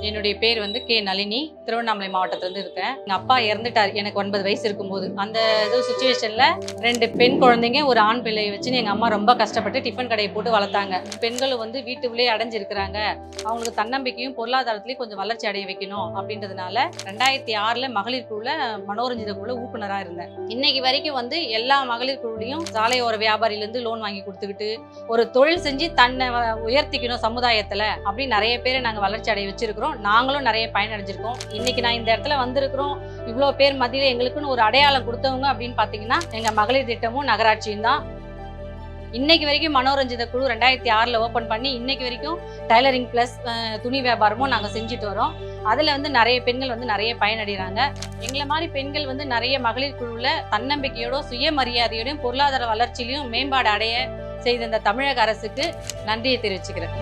என்னுடைய பேர் வந்து கே நளினி. திருவண்ணாமலை மாவட்டத்திலேருந்து இருக்கேன். எங்கள் அப்பா இறந்துட்டார். எனக்கு ஒன்பது வயசு இருக்கும்போது. அந்த இது சுச்சுவேஷனில் ரெண்டு பெண் குழந்தைங்க ஒரு ஆண் பிள்ளையை வச்சுன்னு எங்கள் அம்மா ரொம்ப கஷ்டப்பட்டு டிஃபன் கடையை போட்டு வளர்த்தாங்க. பெண்களும் வந்து வீட்டுக்குள்ளேயே அடைஞ்சிருக்கிறாங்க. அவங்களுக்கு தன்னம்பிக்கையும் பொருளாதாரத்துலையும் கொஞ்சம் வளர்ச்சி அடைய வைக்கணும் அப்படின்றதுனால ரெண்டாயிரத்தி ஆறில் மகளிர் குழுவில் மனோரஞ்சித குழு ஊக்குனராக இருந்தேன். இன்னைக்கு வரைக்கும் வந்து எல்லா மகளிர் குழுலையும் சாலையோர வியாபாரியிலேருந்து லோன் வாங்கி கொடுத்துக்கிட்டு ஒரு தொழில் செஞ்சு தன்னை வ- உயர்த்திக்கணும் சமுதாயத்தில் அப்படின்னு நிறைய பேரை நாங்கள் வளர்ச்சி அடைய வச்சிருக்கிறோம் நாங்களும் நிறைய பயனடைஞ்சிருக்கோம். இன்னைக்கு நான் இந்த இடத்துல வந்திருக்கிறோம். இவ்வளோ பேர் மத்தியில் எங்களுக்குன்னு ஒரு அடையாளம் கொடுத்தவங்க அப்படின்னு பார்த்தீங்கன்னா எங்கள் மகளிர் திட்டமும் நகராட்சியும் தான். இன்னைக்கு வரைக்கும் மனோரஞ்சித குழு ரெண்டாயிரத்தி ஆறில் ஓப்பன் பண்ணி இன்னைக்கு வரைக்கும் டைலரிங் ப்ளஸ் துணி வியாபாரமும் நாங்கள் செஞ்சுட்டு வரோம். அதில் வந்து நிறைய பெண்கள் வந்து நிறைய பயனடைகிறாங்க. எங்களை மாதிரி பெண்கள் வந்து நிறைய மகளிர் குழுவில் தன்னம்பிக்கையோட சுயமரியாதையோடையும் பொருளாதார வளர்ச்சியிலையும் மேம்பாடு அடைய செய்த இந்த தமிழக அரசுக்கு நன்றியை தெரிவிச்சுக்கிறேன்.